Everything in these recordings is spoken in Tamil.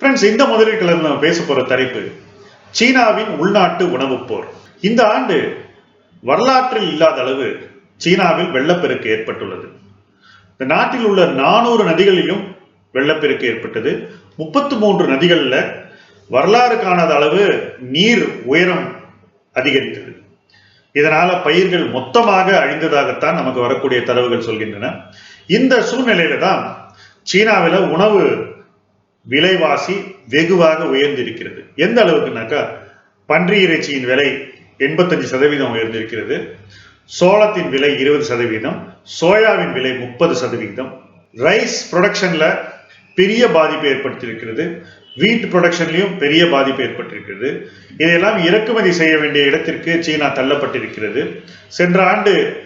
ஃப்ரெண்ட்ஸ் இந்த முதலில் கலந்து நம்ம பேச போற தலைப்பு சீனாவின் உள்நாட்டு உணவுப் போர். இந்த ஆண்டு வரலாற்றில் இல்லாத அளவு சீனாவில் வெள்ளப்பெருக்கு ஏற்பட்டுள்ளது. இந்த நாட்டில் உள்ள நானூறு நதிகளிலும் வெள்ளப்பெருக்கு ஏற்பட்டது. முப்பத்து மூன்று நதிகளில் வரலாறு காணாத அளவு நீர் உயரம் அதிகரித்தது. இதனால பயிர்கள் மொத்தமாக அழிந்ததாகத்தான் நமக்கு வரக்கூடிய தரவுகள் சொல்கின்றன. இந்த சூழ்நிலையில தான் சீனாவில் உணவு விலைவாசி வெகுவாக உயர்ந்திருக்கிறது. எந்த அளவுக்குனாக்கா பன்றி இறைச்சியின் விலை எண்பத்தஞ்சு சதவீதம் உயர்ந்திருக்கிறது. சோளத்தின் விலை இருபது சதவீதம் சோயாவின் விலை முப்பது சதவீதம். ரைஸ் ப்ரொடக்ஷன்ல பெரிய பாதிப்பு ஏற்படுத்தியிருக்கிறது. வீட் ப்ரொடக்ஷன்லையும் பெரிய பாதிப்பு ஏற்பட்டிருக்கிறது. இதையெல்லாம் இறக்குமதி செய்ய வேண்டிய இடத்திற்கு சீனா தள்ளப்பட்டிருக்கிறது. சென்ற ஆண்டு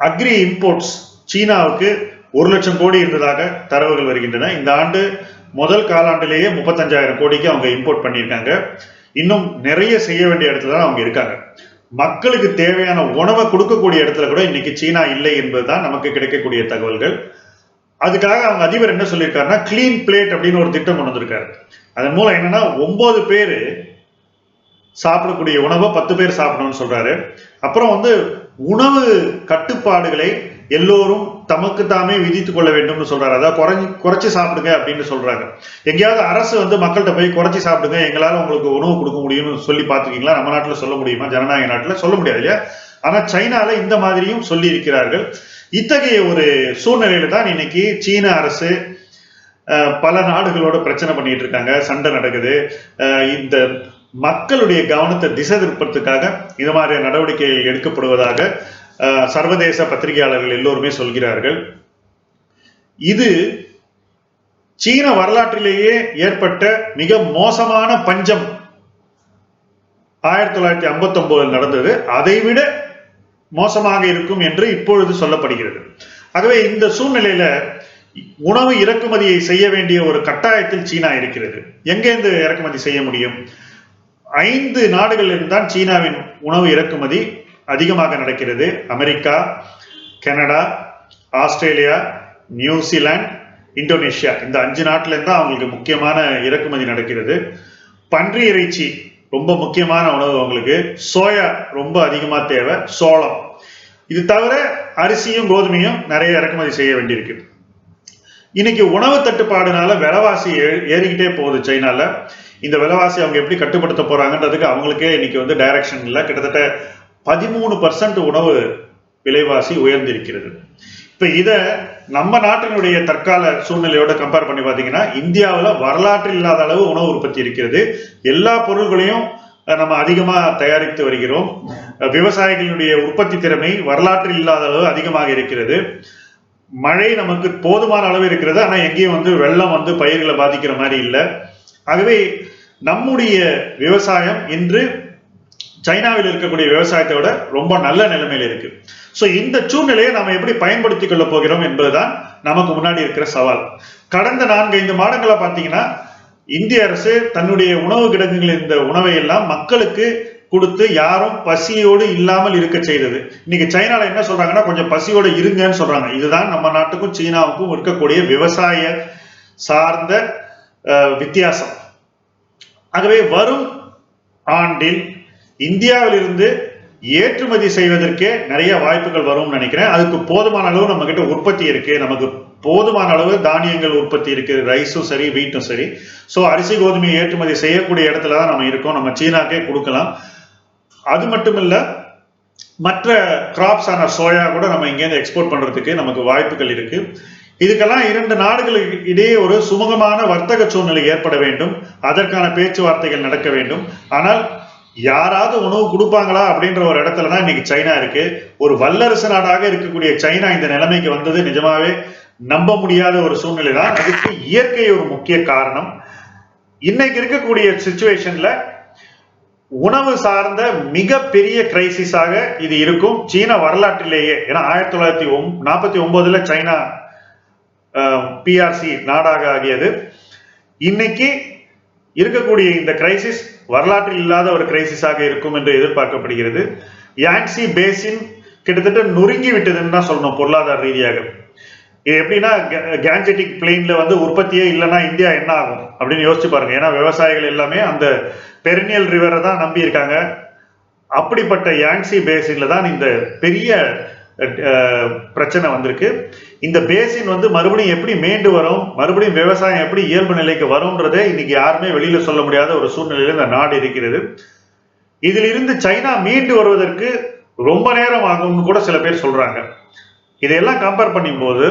அக்ரி இம்போர்ட்ஸ் சீனாவுக்கு ஒரு லட்சம் கோடி இருந்ததாக தரவுகள் வருகின்றன. இந்த ஆண்டு முதல் காலாண்டிலேயே முப்பத்தஞ்சாயிரம் கோடிக்கு அவங்க இம்போர்ட் பண்ணியிருக்காங்க. இன்னும் நிறைய செய்ய வேண்டிய இடத்துல தான் அவங்க இருக்காங்க. மக்களுக்கு தேவையான உணவை கொடுக்கக்கூடிய இடத்துல கூட இன்னைக்கு சீனா இல்லை என்பதுதான் நமக்கு கிடைக்கக்கூடிய தகவல்கள். அதுக்காக அவங்க அதிபர் என்ன சொல்லியிருக்காருன்னா கிளீன் பிளேட் அப்படின்னு ஒரு திட்டம் கொண்டு வந்திருக்காரு. அதன் மூலம் என்னன்னா ஒன்பது பேர் சாப்பிடக்கூடிய உணவை பத்து பேர் சாப்பிடணும்னு சொல்றாரு. அப்புறம் வந்து உணவு கட்டுப்பாடுகளை எல்லோரும் தமக்கு தாமே விதித்துக் கொள்ள வேண்டும்னு சொல்றாரு. அதாவது குறைஞ்சி குறைச்சி சாப்பிடுங்க அப்படின்னு சொல்றாங்க. எங்கேயாவது அரசு வந்து மக்கள்கிட்ட போய் குறைச்சி சாப்பிடுங்க எங்களால உங்களுக்கு உணவு கொடுக்க முடியும்னு சொல்லி பார்த்துருக்கீங்களா? நம்ம நாட்டில் சொல்ல முடியுமா? ஜனநாயக நாட்டில் சொல்ல முடியாது இல்லையா? ஆனா சைனால இந்த மாதிரியும் சொல்லி இருக்கிறார்கள் இத்தகைய ஒரு சூழ்நிலையில தான் இன்னைக்கு சீன அரசு பல நாடுகளோட பிரச்சனை பண்ணிட்டு இருக்காங்க. சண்டை நடக்குது. இந்த மக்களுடைய கவனத்தை திசை திருப்பறதுக்காக இந்த மாதிரி நடவடிக்கைகள் எடுக்கப்படுவதாக சர்வதேச பத்திரிகையாளர்கள் எல்லோருமே சொல்கிறார்கள். இது சீன வரலாற்றிலேயே ஏற்பட்ட மிக மோசமான பஞ்சம். ஆயிரத்தி தொள்ளாயிரத்தி ஐம்பத்தி ஒன்பதில் நடந்தது. அதைவிட மோசமாக இருக்கும் என்று இப்பொழுது சொல்லப்படுகிறது. ஆகவே இந்த சூழ்நிலையில உணவு இறக்குமதியை செய்ய வேண்டிய ஒரு கட்டாயத்தில் சீனா இருக்கிறது. எங்கேருந்து இறக்குமதி செய்ய முடியும்? ஐந்து நாடுகளில் தான் சீனாவின் உணவு இறக்குமதி அதிகமாக நடக்கிறது. America Canada Australia New Zealand Indonesia. இந்த அஞ்சு நாட்டிலேருந்து தான் அவங்களுக்கு முக்கியமான இறக்குமதி நடக்கிறது. பன்றி இறைச்சி ரொம்ப முக்கியமான உணவு அவங்களுக்கு. சோயா ரொம்ப அதிகமாக தேவை. சோளம். இது தவிர அரிசியும் கோதுமையும் நிறைய இறக்குமதி செய்ய வேண்டியிருக்கு. இன்னைக்கு உணவு தட்டுப்பாடுனால விலைவாசி ஏறிக்கிட்டே போகுது சைனால. இந்த விலைவாசி அவங்க எப்படி கட்டுப்படுத்த போறாங்கன்றதுக்கு அவங்களுக்கே இன்னைக்கு வந்து டைரக்ஷன் இல்லை. கிட்டத்தட்ட பதிமூணு பர்சன்ட் உணவு விலைவாசி உயர்ந்திருக்கிறது. இப்ப இத நம்ம நாட்டினுடைய தற்கால சூழ்நிலையோட கம்பேர் பண்ணி பாத்தீங்கன்னா இந்தியாவுல வரலாற்றில் இல்லாத அளவு உணவு உற்பத்தி இருக்கிறது. எல்லா பொருள்களையும் நம்ம அதிகமா தயாரித்து வருகிறோம். விவசாயிகளுடைய உற்பத்தி திறமை வரலாற்றில் இல்லாத அளவு அதிகமாக இருக்கிறது. மழை நமக்கு போதுமான அளவு இருக்கிறது. ஆனா எங்கேயும் வந்து வெள்ளம் வந்து பயிர்களை பாதிக்கிற மாதிரி இல்லை. ஆகவே நம்முடைய விவசாயம் இன்று சைனாவில் இருக்கக்கூடிய விவசாயத்தை விட ரொம்ப நல்ல நிலைமையில இருக்கு. ஸோ இந்த சூழ்நிலையை நாம் எப்படி பயன்படுத்திக் கொள்ள போகிறோம் என்பதுதான் நமக்கு முன்னாடி இருக்கிற சவால். கடந்த நான்கைந்து மாதங்களா பார்த்தீங்கன்னா இந்திய அரசு தன்னுடைய உணவு கிடங்குகள் இந்த உணவை எல்லாம் மக்களுக்கு கொடுத்து யாரும் பசியோடு இல்லாமல் இருக்க செய்தது. இன்னைக்கு சைனால என்ன சொல்றாங்கன்னா கொஞ்சம் பசியோடு இருங்கன்னு சொல்றாங்க. இதுதான் நம்ம நாட்டுக்கும் சீனாவுக்கும் இருக்கக்கூடிய விவசாய சார்ந்த வித்தியாசம். ஆகவே வரும் ஆண்டில் இந்தியாவிலிருந்து ஏற்றுமதி செய்வதற்கே நிறைய வாய்ப்புகள் வரும்னு நினைக்கிறேன். அதுக்கு போதுமான அளவு நம்ம கிட்ட உற்பத்தி இருக்கு. நமக்கு போதுமான அளவு தானியங்கள் உற்பத்தி இருக்கு. ரைஸும் சரி வீட்டும் சரி. ஸோ அரிசி கோதுமையை ஏற்றுமதி செய்யக்கூடிய இடத்துல தான் நம்ம இருக்கோம். நம்ம சீனாக்கே கொடுக்கலாம். அது மட்டும் இல்லை மற்ற கிராப்ஸான சோயா கூட நம்ம இங்கேருந்து எக்ஸ்போர்ட் பண்ணுறதுக்கு நமக்கு வாய்ப்புகள் இருக்கு. இதுக்கெல்லாம் இரண்டு நாடுகளுக்கு இடையே ஒரு சுமூகமான வர்த்தக சூழ்நிலை ஏற்பட வேண்டும். அதற்கான பேச்சுவார்த்தைகள் நடக்க வேண்டும். ஆனால் யாராவது உணவு கொடுப்பாங்களா அப்படின்ற ஒரு இடத்துல தான் இன்னைக்கு சைனா இருக்கு. ஒரு வல்லரசு நாடாக இருக்கக்கூடிய சைனா இந்த நிலைமைக்கு வந்தது நிஜமாவே நம்ப முடியாத ஒரு சூழ்நிலை தான் அதுக்கு இயற்கை ஒரு முக்கிய காரணம். இன்னைக்கு இருக்கக்கூடிய சுச்சுவேஷன்ல உணவு சார்ந்த மிகப்பெரிய கிரைசிஸாக இது இருக்கும். சீன வரலாற்றிலேயே ஏன்னா ஆயிரத்தி தொள்ளாயிரத்தி ஒம் நாற்பத்தி ஒன்பதுல சைனா பிஆர்சி நாடாக ஆகியது. இன்னைக்கு இருக்கக்கூடிய இந்த கிரைசிஸ் வரலாற்றில் இல்லாத ஒரு கிரைசிஸாக இருக்கும் என்று எதிர்பார்க்கப்படுகிறது. யாங்ஸி பேசின் கிட்டத்தட்ட நொறுங்கி விட்டதுன்னு தான் சொல்லணும் பொருளாதார ரீதியாக. இது எப்படின்னா கேன்ஜெட்டிக் பிளெயின்ல வந்து உற்பத்தியே இல்லைன்னா இந்தியா என்ன ஆகும் அப்படின்னு யோசிச்சு பாருங்க. ஏன்னா விவசாயிகள் எல்லாமே அந்த பெரினியல் ரிவரை தான் நம்பி இருக்காங்க அப்படிப்பட்ட யாங்ஸி பேசின்ல தான் இந்த பெரிய பிரச்சனை வந்திருக்கு. இந்த பேசின் வந்து மறுபடியும் எப்படி மீண்டு வரும் மறுபடியும் விவசாயம் எப்படி இயல்பு நிலைக்கு வரும்ன்றதே இன்னைக்கு யாருமே வெளியில சொல்ல முடியாத ஒரு சூழ்நிலையில இந்த நாடு இருக்கிறது. இதிலிருந்து சைனா மீண்டு வருவதற்கு ரொம்ப நேரம் ஆகும்னு கூட சில பேர் சொல்றாங்க. இதையெல்லாம் கம்பேர் பண்ணும்போது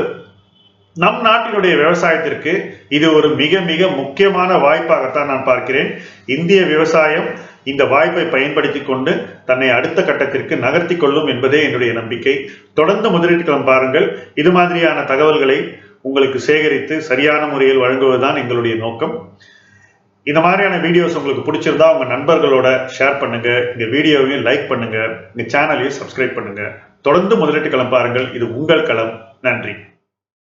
நம் நாட்டினுடைய விவசாயத்திற்கு இது ஒரு மிக மிக முக்கியமான வாய்ப்பாகத்தான் நான் பார்க்கிறேன். இந்திய விவசாயம் இந்த வாய்ப்பை பயன்படுத்தி கொண்டு தன்னை அடுத்த கட்டத்திற்கு நகர்த்தி கொள்ளும் என்பதே என்னுடைய நம்பிக்கை. தொடர்ந்து முதலீட்டுக்களம் பாருங்கள். இது மாதிரியான தகவல்களை உங்களுக்கு சேகரித்து சரியான முறையில் வழங்குவதுதான் எங்களுடைய நோக்கம். இந்த மாதிரியான வீடியோஸ் உங்களுக்கு பிடிச்சிருந்தா உங்க நண்பர்களோட ஷேர் பண்ணுங்க. இந்த வீடியோவையும் லைக் பண்ணுங்க. இந்த சேனலையும் சப்ஸ்கிரைப் பண்ணுங்க. தொடர்ந்து முதலீட்டு களம் பாருங்கள். இது உங்கள் களம். நன்றி.